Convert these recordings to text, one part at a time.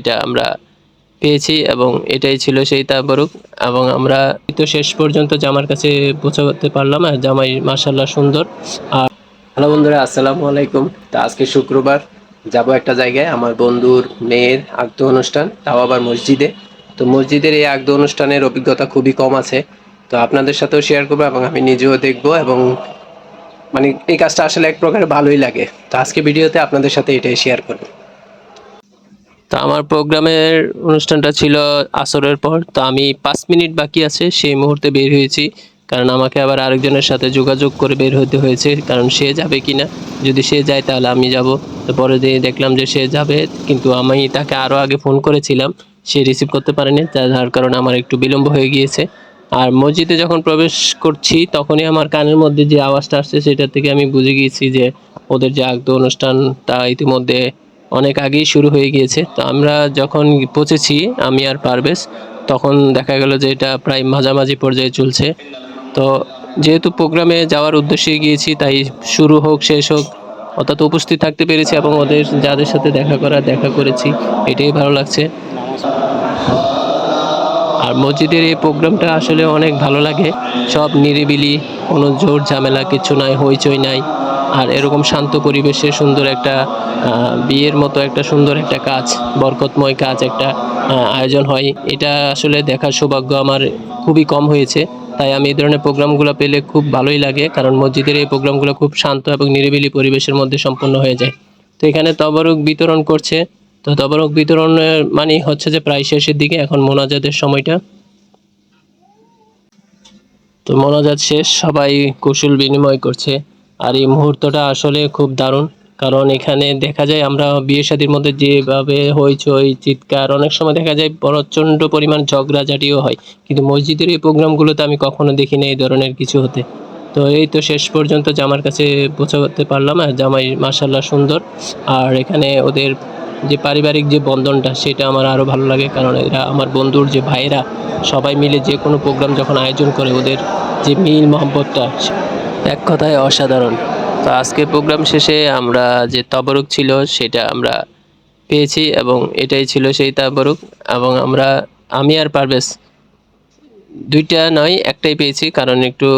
এটা আমরা পেয়েছি এবং এটাই ছিল সেই তাবরুক এবং আমরা তো শেষ পর্যন্ত জামার কাছে পৌঁছাতে পারলাম, আর জামাই মার্শাল্লাহ সুন্দর। আর হ্যালো বন্ধুরা, আসসালামু আলাইকুম। তা আজকে শুক্রবার, যাব একটা জায়গায়, আমার বন্ধুর মেয়ের আগ্ধ অনুষ্ঠান, তাও আবার মসজিদে। তো মসজিদের এই আগ্ধ অনুষ্ঠানের অভিজ্ঞতা খুবই কম আছে। তো আপনাদের সাথেও শেয়ার করব এবং আমি নিজেও দেখব এবং মানে এই কাজটা আসলে এক প্রকার ভালোই লাগে। তো আজকে ভিডিওতে আপনাদের সাথে এটাই শেয়ার করব। তো আমার প্রোগ্রামের অনুষ্ঠানটা ছিল আসরের পর, তো আমি পাঁচ মিনিট বাকি আছে সেই মুহূর্তে বের হয়েছি। কারণ আমাকে আবার আরেকজনের সাথে যোগাযোগ করে বের হতে হয়েছে, কারণ সে যাবে কিনা। যদি সে যায় তাহলে আমি যাব। তো পরে দিয়ে দেখলাম যে সে যাবে, কিন্তু আমি তাকে আরও আগে ফোন করেছিলাম। সে রিসিভ করতে পারেনি যার কারণে আমার একটু বিলম্ব হয়ে গিয়েছে। আর মসজিদে যখন প্রবেশ করছি, তখনই আমার কানের মধ্যে যে আওয়াজটা আসছে, সেটা থেকে আমি বুঝে গিয়েছি যে ওদের যে আগত অনুষ্ঠান তা ইতিমধ্যে অনেক আগেই শুরু হয়ে গিয়েছে। তো আমরা যখন পৌঁছেছি আমি আর পারভেজ, তখন দেখা গেল যে এটা প্রায় মাঝামাঝি পর্যায়ে চলছে। তো যেহেতু প্রোগ্রামে যাওয়ার উদ্দেশ্যে গিয়েছি, তাই শুরু হোক, শেষ হোক অর্থাৎ উপস্থিত থাকতে পেরেছি এবং ওদের যাদের সাথে দেখা করা, দেখা করেছি, এটাই ভালো লাগছে। আর মসজিদের এই প্রোগ্রামটা আসলে অনেক ভালো লাগে। সব নিরিবিলি, কোনো জোর ঝামেলা, কিছু নাই, হইচই নাই। আর এরকম শান্ত পরিবেশে সুন্দর একটা বিয়ের মতো একটা সুন্দর একটা কাজ, বরকতময় কাজ একটা আয়োজন হয়। এটা আসলে দেখার সৌভাগ্য আমার খুবই কম হয়েছে। তাই আমি এই ধরনের প্রোগ্রামগুলো পেলে খুব ভালোই লাগে, কারণ মসজিদের এই প্রোগ্রামগুলো খুব শান্ত এবং নিরিবিলি পরিবেশের মধ্যে সম্পন্ন হয়ে যায়। তো এখানে তবরক বিতরণ করছে। তো তবরক বিতরণের মানে হচ্ছে যে প্রায় শেষের দিকে, এখন মোনাজাতের সময়টা। তো মোনাজাত শেষ, সবাই কৌশল বিনিময় করছে। আর এই মুহূর্তটা আসলে খুব দারুণ। কারণ এখানে দেখা যায় আমরা বিয়ে শাদির মধ্যে যেভাবে হইচই, চিৎকার, অনেক সময় দেখা যায় প্রচণ্ড পরিমাণ ঝগড়াঝাটিও হয়। কিন্তু মসজিদের এই প্রোগ্রামগুলোতে আমি কখনো দেখিনি এই ধরনের কিছু হতে। তো এই তো শেষ পর্যন্ত জামার কাছে পৌঁছাতে পারলাম, আর জামাই মার্শাল্লাহ সুন্দর। আর এখানে ওদের যে পারিবারিক যে বন্ধনটা, সেটা আমার আরও ভালো লাগে। কারণ এরা আমার বন্ধুর যে ভাইরা সবাই মিলে যে কোনো প্রোগ্রাম যখন আয়োজন করে, ওদের যে মিল মহব্বতটা এক কথায় অসাধারণ। তো আজকে প্রোগ্রাম শেষে আমরা যে তবরক ছিল সেটা আমরা পেয়েছি এবং এটাই ছিল সেই তাবরুক এবং আমরা, আমি আর পারভেজ দুইটা নয়, একটাই পেয়েছি কারণ একটু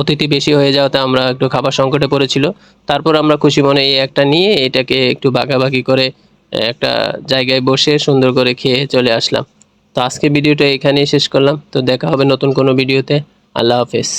অতিথি বেশি হয়ে যাওয়াতে আমরা একটু খাবার সংকটে পড়েছিল। তারপর আমরা খুশি মনে এই একটা নিয়ে এটাকে একটু বাঁকাবাকি করে, একটা জায়গায় বসে সুন্দর করে খেয়ে চলে আসলাম। তো আজকে ভিডিওটা এখানেই শেষ করলাম। তো দেখা হবে নতুন কোনো ভিডিওতে। আল্লাহ হাফেজ।